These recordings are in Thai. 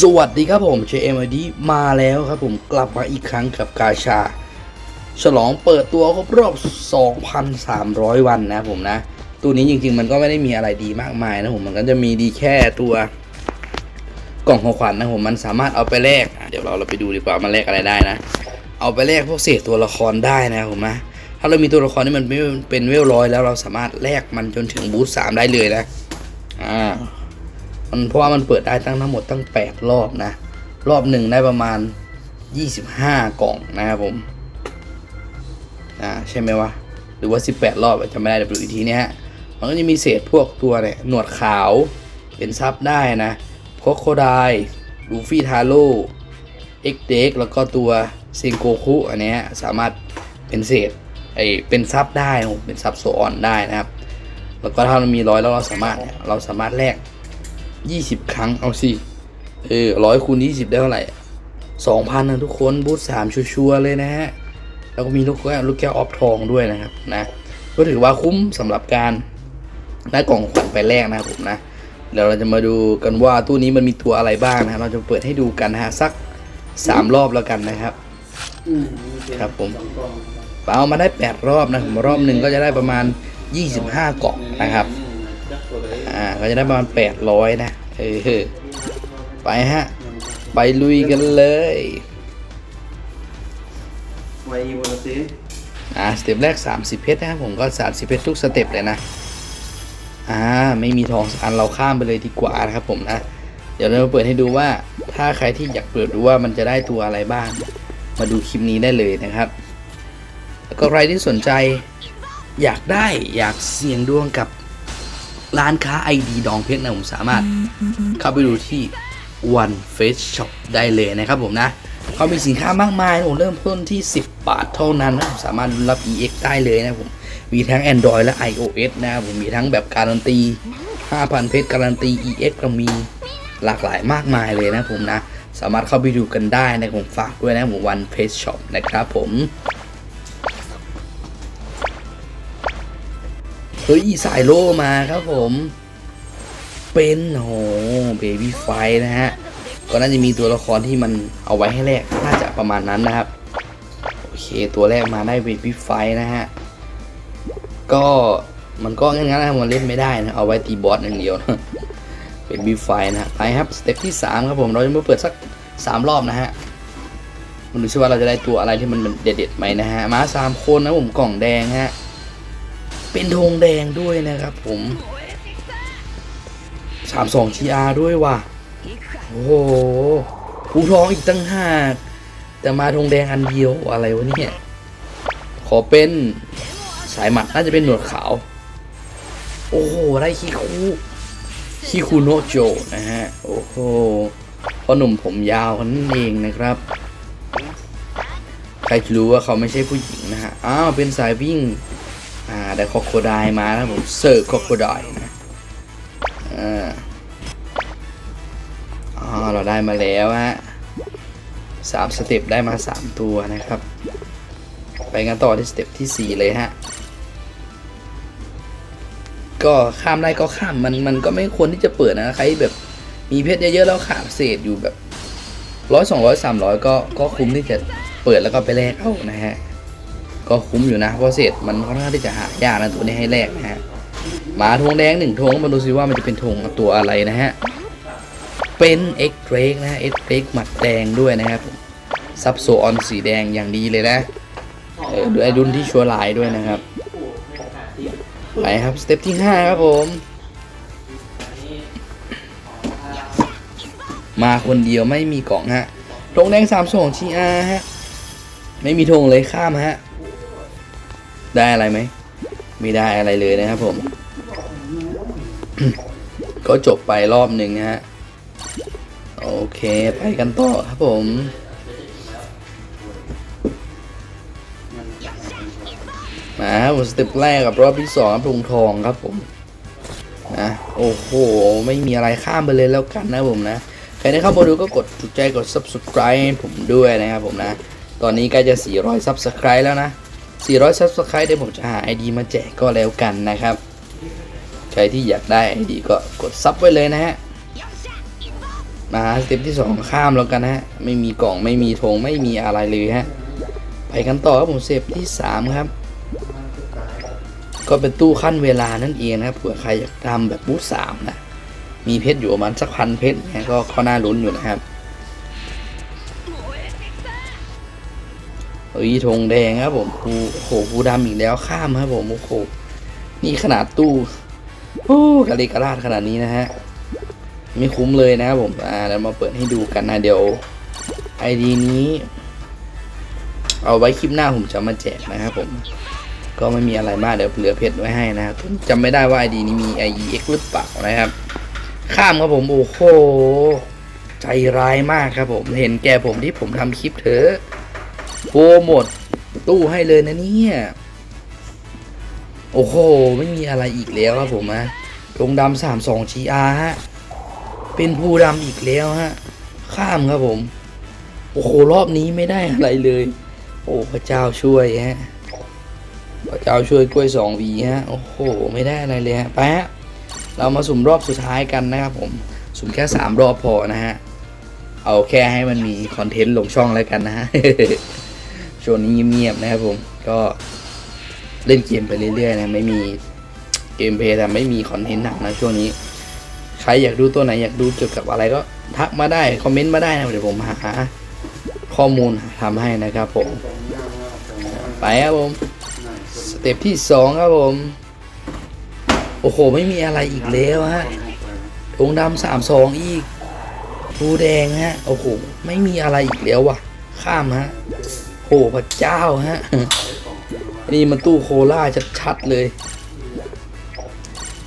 สวัสดีครับผมเชเอ็มดีมาแล้วครับผมกลับมาอีกครั้งกับกาชา ฉลองเปิดตัวครบรอบ 2,300 วันนะครับผมนะ ตัวนี้จริงๆ มันก็ไม่ได้มีอะไรดีมากมายนะผมมันก็จะมีดีแค่ตัวกล่องของขวัญนะผมมันสามารถเอาไปแลกเดี๋ยวเราเราไปดูดีกว่ามันแลกอะไรได้นะ เอาไปแลกพวกเศษตัวละครได้นะผมนะถ้าเรามีตัวละครที่มันเป็นเวลร้อยแล้วเราสามารถแลกมันจนถึงบูธสามได้เลยนะ มันเพราะว่ามันเปิดได้ตั้งทั้งหมดตั้ง 8 รอบนะ รอบหนึ่งได้ประมาณ 25 กล่องนะครับผม อ่าใช่ไหมวะ หรือว่า 18 รอบอะไม่ได้เดี๋ยวดูอีกทีเนี่ยฮะ มันก็จะมีเศษพวกตัวเนี่ยหนวดขาวเป็นซับได้นะโคโคไดลูฟี่ทาโร่เอ็กเด็กแล้วก็ตัวเซนโกคุอันนี้สามารถเป็นเศษไอเป็นซับได้นะผมเป็นซับโซออนได้นะครับ แล้วก็ถ้าเรามีร้อยแล้วเราสามารถเราสามารถแลก ยี่สิบครั้งเอาสิ เออร้อยคูณยี่สิบได้เท่าไหร่สองพันนะทุกคนบูธสามชัวร์เลยนะฮะ แล้วก็มีลูกแก้วลูกแก้วออฟทองด้วยนะครับนะ ก็ถือว่าคุ้มสำหรับการได้กล่องขวัญไปแรกนะครับผมนะเดี๋ยวเราจะมาดูกันว่าตู้นี้มันมีตัวอะไรบ้างนะเราจะเปิดให้ดูกันนะฮะสักสามรอบแล้วกันนะครับครับผมเปามาได้8รอบนะผมรอบหนึ่งก็จะได้ประมาณ25กล่องนะครับ อ่าก็จะได้ประมาณ800นะ ออไปฮะ ไปลุยกันเลยไวอีโวลซิอ่าสเต็ปแรก 30 เพชรนะครับผมก็ 30 เพชรทุกสเต็ปเลยนะ อ่า ไม่มีทองสักอันเราข้ามไปเลยดีกว่านะครับผมนะ เดี๋ยวเรามาเปิดให้ดูว่าถ้าใครที่อยากเปิดดูว่ามันจะได้ตัวอะไรบ้าง มาดูคลิปนี้ได้เลยนะครับ แล้วก็ใครที่สนใจอยากได้อยากเสี่ยงดวงกับ ร้านค้า ID ดองเพชรนะผมสามารถเข้าไปดูที่ One Face Shop ได้เลยนะครับผมนะเขามีสินค้ามากมายนะผมเริ่มต้นที่ 10 บาทเท่านั้นนะผมสามารถรับ EX ได้เลยนะผม มีทั้ง Android และ iOS นะครับผมมีทั้งแบบการันตี 5,000 เพชรการันตี EX ก็มีหลากหลายมากมายเลยนะผมนะ สามารถเข้าไปดูกันได้นะผมฝากด้วยนะผม One Face Shop นะครับผม เฮ้ยสายโลมาครับผม เป็นโหเบบี้ไฟนะฮะ ก็น่าจะมีตัวละครที่มันเอาไว้ให้แลกน่าจะประมาณนั้นนะครับ โอเค ตัวแรกมาได้เบบี้ไฟนะฮะ ก็มันก็งั้นๆนะมันเล่นไม่ได้นะ เอาไว้ตีบอสอย่างเดียวนะเบบี้ไฟนะฮะไปครับ สเต็ปที่ 3 ครับผม เราจะมาเปิดสัก 3 รอบนะฮะมาดูซิว่าเราจะได้ตัวอะไรที่มันเด็ดๆไหมนะฮะ มาสามคนนะผมกล่องแดงฮะ เป็นธงแดงด้วยนะครับผมสามสองทีอาด้วยว่ะ โอ้โหภูทองอีกตั้งห้าแต่มาธงแดงอันเดียวอะไรวะเนี่ย ขอเป็นสายหมัดน่าจะเป็นหนวดขาว โอ้โห ได้คิคุคิคุโนโจนะฮะ โอ้โหพ่อหนุ่มผมยาวคนนั้นเองนะครับ ใครจะรู้ว่าเขาไม่ใช่ผู้หญิงนะฮะ อ้าว เป็นสายวิ่ง อ่าได้คอโคไดมาแล้วผมเสิร์ฟคอโคไดนะอ่าอ๋อเราได้มาแล้วฮะสามสเต็ปได้มาสามตัวนะครับ ไปกันต่อที่สเต็ปที่สี่เลยฮะก็ข้ามได้ก็ข้ามมันมันก็ไม่ควรที่จะเปิดนะใครแบบมีเพชรเยอะๆแล้วขาดเศษอยู่แบบร้อยสองร้อยสามร้อยก็ก็คุ้มที่จะเปิดแล้วก็ไปแลกเอานะฮะ ก็คุ้มอยู่นะเพราะเศษมันค่อนข้างที่จะหายากนะตัวนี้ให้แลกนะฮะหมาธงแดงหนึ่งธงมาดูซิว่ามันจะเป็นธงตัวอะไรนะฮะเป็นเอ็กเ a กนะเอ็กเ a กหมัดแดงด้วยนะครับซับโซออนสีแดงอย่างดีเลยนะเออด้วยดุนที่ชัวร์ลายด้วยนะครับไปครับสเต็ปที่5ครับผมมาคนเดียวไม่มีกล่องฮะธงแดงสามสองชีอาฮะ ไม่มีธงเลยข้ามฮะ ได้อะไรไหม ไม่ได้อะไรเลยนะครับผม ก็จบไปรอบหนึ่งฮะ โอเคไปกันต่อครับผมมาครับผมสเต็ปแรกกับรอบที่สองครับลุงทองครับผมนะโอ้โห ไม่มีอะไรข้ามไปเลยแล้วกันนะผมนะ ใครได้เข้ามาดูก็กดถูกใจกด subscribe ให้ผมด้วยนะครับผมนะ ตอนนี้ใกล้จะ 400 subscribe แล้วนะ 400 subscribe เดี๋ยวผมจะหา ID มาแจกก็แล้วกันนะครับ ใครที่อยากได้ ID ก็กดซับไว้เลยนะฮะ มาสเต็ปที่สองข้ามแล้วกันฮะ ไม่มีกล่องไม่มีธงไม่มีอะไรเลยฮะ ไปกันต่อครับผมสเต็ปที่สามครับ ก็เป็นตู้ขั้นเวลานั่นเองนะครับเผื่อใครอยากทำแบบบูธสามนะ มีเพชรอยู่ประมาณสักพันเพชรนี่ยก็ก็น่าลุ้นอยู่นะครับ ยธงแดงครับผมภูโอ้โหภูดำอีกแล้วข้ามครับผมโอ้โหนี่ขนาดตู้โอ้กะเลกระลาดขนาดนี้นะฮะไม่คุ้มเลยนะครับผมอ่าเรามาเปิดให้ดูกันนะเดี๋ยวไอดีนี้ เอาไว้คลิปหน้าผมจะมาแจกนะครับผมก็ไม่มีอะไรมากเดี๋ยวเหลือเพชรไว้ให้นะครับจำไม่ได้ว่าไอดีนี้มี IEX หรือเปล่านะครับ ข้ามครับผมโอ้โหใจร้ายมากครับผมเห็นแก่ผมที่ผมทำคลิปเถอะ โปรหมด ตู้ให้เลยนะเนี่ย โอ้โห ไม่มีอะไรอีกแล้วครับผมนะธงดำสามสอง GR ฮะ เป็นภูดำอีกแล้วฮะ ข้ามครับผม โอ้โห รอบนี้ไม่ได้อะไรเลย โอ้พระเจ้าช่วยฮะพระเจ้าช่วยกล้วยสองวีฮะ โอ้โห ไม่ได้อะไรเลยฮะไปฮะ เรามาสุ่มรอบสุดท้ายกันนะครับผม สุ่มแค่สามรอบพอนะฮะเอาแค่ให้มันมีคอนเทนต์ลงช่องแล้วกันนะฮะ ช่วงนี้เงียบๆนะครับผมก็เล่นเกมไปเรื่อยๆนะไม่มีเกมเพลย์แต่ไม่มีคอนเทนต์หนักนะช่วงนี้ ใครอยากดูตัวไหนอยากดูเกี่ยวกับอะไรก็ทักมาได้คอมเมนต์มาได้นะเดี๋ยวผมหาข้อมูลทำให้นะครับผม ไปครับผมสเต็ปที่สองครับผม โอ้โห ไม่มีอะไรอีกแล้วฮะธงดำสามสองอีกภูแดงฮะ โอ้โห ไม่มีอะไรอีกแล้วว่ะ ข้ามฮะ โอ้พระเจ้าฮะ นี่มันตู้โคล่าชัดๆเลย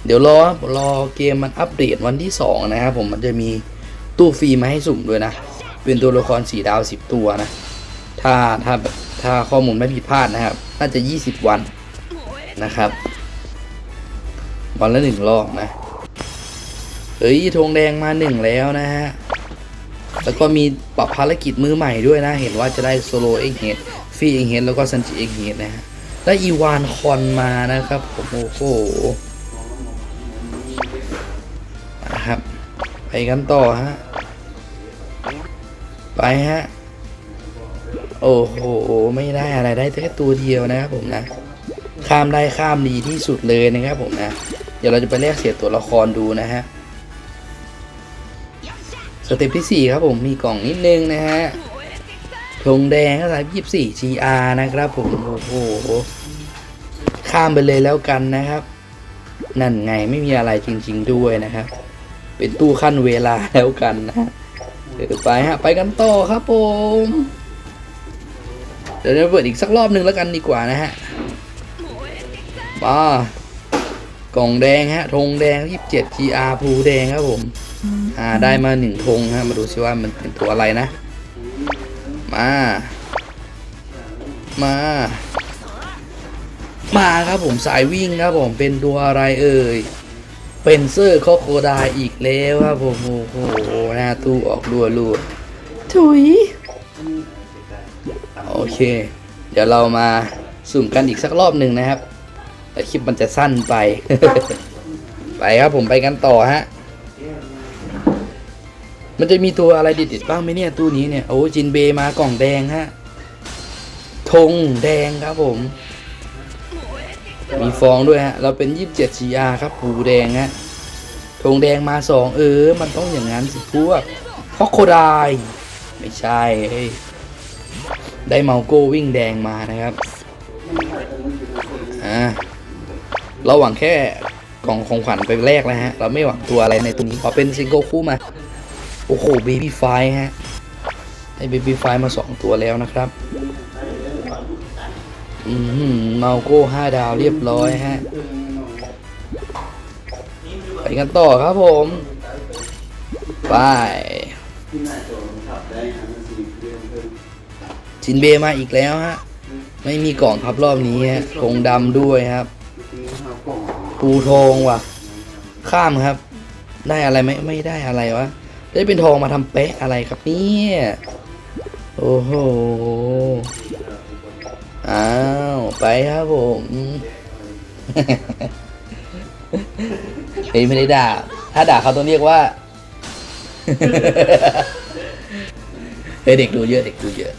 เดี๋ยวรอรอเกมมันอัปเดตวันที่สองนะครับผมมันจะมีตู้ฟรีมาให้สุ่มด้วยนะ เป็นตัวละครสีดาวสิบตัวนะ ถ้าถ้าถ้าข้อมูลไม่ผิดพลาดนะครับ น่าจะยี่สิบวันนะครับ วันละหนึ่งรอบนะ เฮ้ยธงแดงมาหนึ่งแล้วนะฮะ แล้วก็มีปรับภารกิจมือใหม่ด้วยนะ เห็นว่าจะได้โซโลเอ็กเฮดฟรีเอ็กเฮดแล้วก็ซันจิเอ็กเฮดนะฮะ ได้อีวานคอนมานะครับผมโอ้โหนะครับ ไปกันต่อฮะ ไปฮะ โอ้โห ไม่ได้อะไรได้แค่ตัวเดียวนะครับผมนะ ข้ามได้ข้ามดีที่สุดเลยนะครับผมนะ เดี๋ยวเราจะไปแลกเสียตัวละครดูนะฮะ สเต็ปที่ 4 ครับผมมีกล่องนิดนึงนะฮะธงแดงก็สายยี่สี่ GR นะครับผมโอ้โหข้ามไปเลยแล้วกันนะครับ นั่นไงไม่มีอะไรจริง ๆด้วยนะครับ เป็นตู้ขั้นเวลาแล้วกันนะฮะเดี๋ยวไปฮะไปกันต่อครับผมเดี๋ยวเราเปิดอีกสักรอบหนึ่งแล้วกันดีกว่านะฮะมากล่องแดงฮะธงแดง27 GR ภูแดงครับผม อ่าได้มาหนึ่งธงฮะมาดูซิว่ามันเป็นตัวอะไรนะ มา มา มาครับผมสายวิ่งครับผมเป็นตัวอะไรเอ่ยเป็นเซอร์คอโคไดายอีกแล้วครับผมโอ้โหหน้าตู้ออกรัวรัวๆถุยโอเค เดี๋ยวเรามาสุ่มกันอีกสักรอบหนึ่งนะครับแต่คลิปมันจะสั้นไป ไปครับผมไปกันต่อฮะ มันจะมีตัวอะไรเด็ดๆบ้างไหมเนี่ยตู้นี้เนี่ยโอ้จินเบมากล่องแดงฮะธงแดงครับผม มีฟองด้วยฮะ เราเป็น 27 CR ครับผูแดงฮะธงแดงมาสองเออ มันต้องอย่างนั้นสิพวกฮอกโคไดไม่ใช่ ได้เมาโก้วิ่งแดงมานะครับ อ่า เราหวังแค่กล่องของขวัญไปแรกแล้วฮะ เราไม่หวังตัวอะไรในตัวนี้ขอเป็นซิงเกิลคู่มา โอ้โหเบบี้ไฟฮะได้เบบี้ไฟมาสองตัวแล้วนะครับ อืมเมาโก้ห้าดาวเรียบร้อยฮะ ไปกันต่อครับผม ไป จินเบมาอีกแล้วฮะ ไม่มีกล่องครับรอบนี้ฮะธงดำด้วยครับปูทองว่ะ ข้ามครับ ได้อะไรไหมไม่ได้อะไรวะ ได้เป็นทองมาทำเป๊ะอะไรครับเนี่ยโอ้โหอ้าวไปครับผมเฮ้ยไม่ได้ด่า ถ้าด่าเขาต้องเรียกว่าเฮ้ยเด็กดูเยอะเด็กดูเยอะ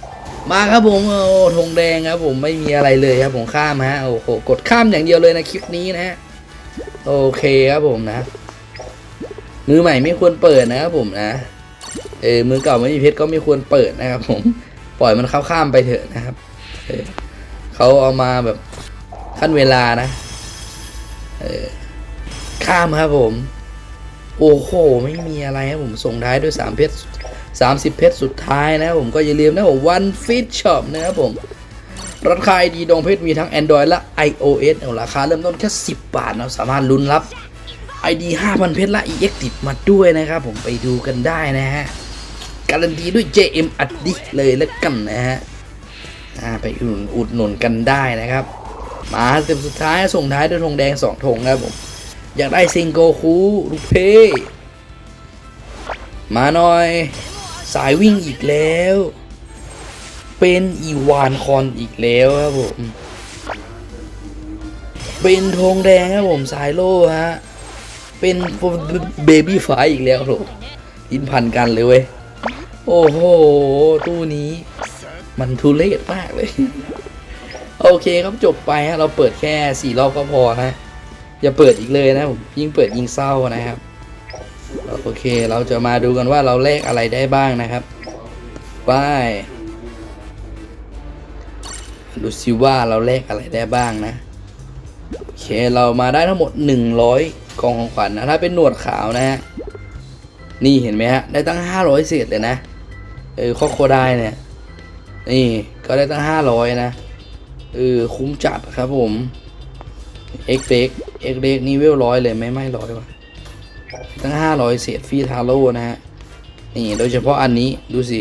มาครับผมโอ้ธงแดงครับผมไม่มีอะไรเลยครับผมข้ามฮะโอ้โหกดข้ามอย่างเดียวเลยนะคลิปนี้นะฮะโอเคครับผมนะ มือใหม่ไม่ควรเปิดนะครับผมนะ เออมือเก่าไม่มีเพชรก็ไม่ควรเปิดนะครับ ผม ปล่อยมันข้าข้ามไปเถอะนะครับ เออเขาเอามาแบบขั้นเวลานะ เออข้ามครับผม โอ้โห ไม่มีอะไรครับผมส่งท้ายด้วย3เพชร30เพชรสุดท้ายนะครับผมก็อย่าลืมนะผม One Fit Shop นะครับผมราคายดีดองเพชรมีทั้ง Android และ iOS เอาราคาเริ่มต้นแค่ 10 บาทนะสามารถลุ้นรับ ID 5,000 เพชรและ EX ติดมาด้วยนะครับผมไปดูกันได้นะฮะ การันตีด้วย JM อัดดิเลยแล้วกันนะฮะไปอุดหนุนอุดหนุนกันได้นะครับ มาเต็ปสุดท้ายส่งท้ายด้วยธงแดงสองธงครับผม อยากได้ซิงโกคูลูเพมาหน่อย สายวิ่งอีกแล้ว เป็นอีวานคอนอีกแล้วครับผม เป็นธงแดงครับผมสายโล่ฮะ เป็นเบบี้ไฟอีกแล้วโถอินพันกันเลยเว้ย โอ้โห ตู้นี้ มันทุเรศมากเลย โอเคครับจบไปฮะ เราเปิดแค่สี่รอบก็พอฮะ อย่าเปิดอีกเลยนะผมยิ่งเปิดยิ่งเศร้านะครับ โอเคเราจะมาดูกันว่าเราแลกอะไรได้บ้างนะครับไปดูซิว่าเราแลกอะไรได้บ้างนะ โอเคเรามาได้ทั้งหมด100 กองของขวัญนะถ้าเป็นหนวดขาวนะฮะนี่เห็นไหมฮะได้ตั้ง 500เศษเลยนะเออข้อโคได้เนี่ยนี่ก็ได้ตั้ง 500 นะเออคุ้มจัดครับผมเอ็กเด็กเอ็กเด็กนี่เวลร้อยเลยไม่ไม่ร้อยว่ะตั้ง 500 เศษฟรีทาโร่นะฮะนี่โดยเฉพาะอันนี้ดูสิ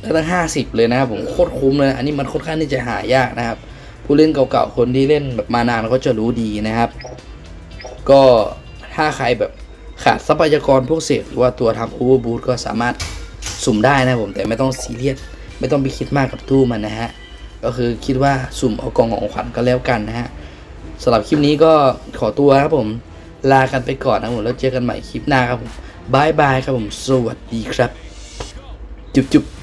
ได้ตั้ง 50 เลยนะผมโคตรคุ้มเลยอันนี้มันค่อนข้างที่จะหายากนะครับผู้เล่นเก่าๆคนที่เล่นแบบมานานก็จะรู้ดีนะครับ ก็ ถ้าใครแบบขาดทรัพยากรพวกเศษหรือว่าตัวทำโอเวอร์บูทก็สามารถสุ่มได้นะผมแต่ไม่ต้องซีเรียสไม่ต้องไปคิดมากกับตู้มันนะฮะ ก็คือคิดว่าสุ่มเอากองของขวัญก็แล้วกันนะฮะสำหรับคลิปนี้ก็ขอตัวครับผมลากันไปก่อนนะผมแล้วเจอกันใหม่คลิปหน้าครับผมบายบายครับผมสวัสดีครับ จุ๊บจุ๊บ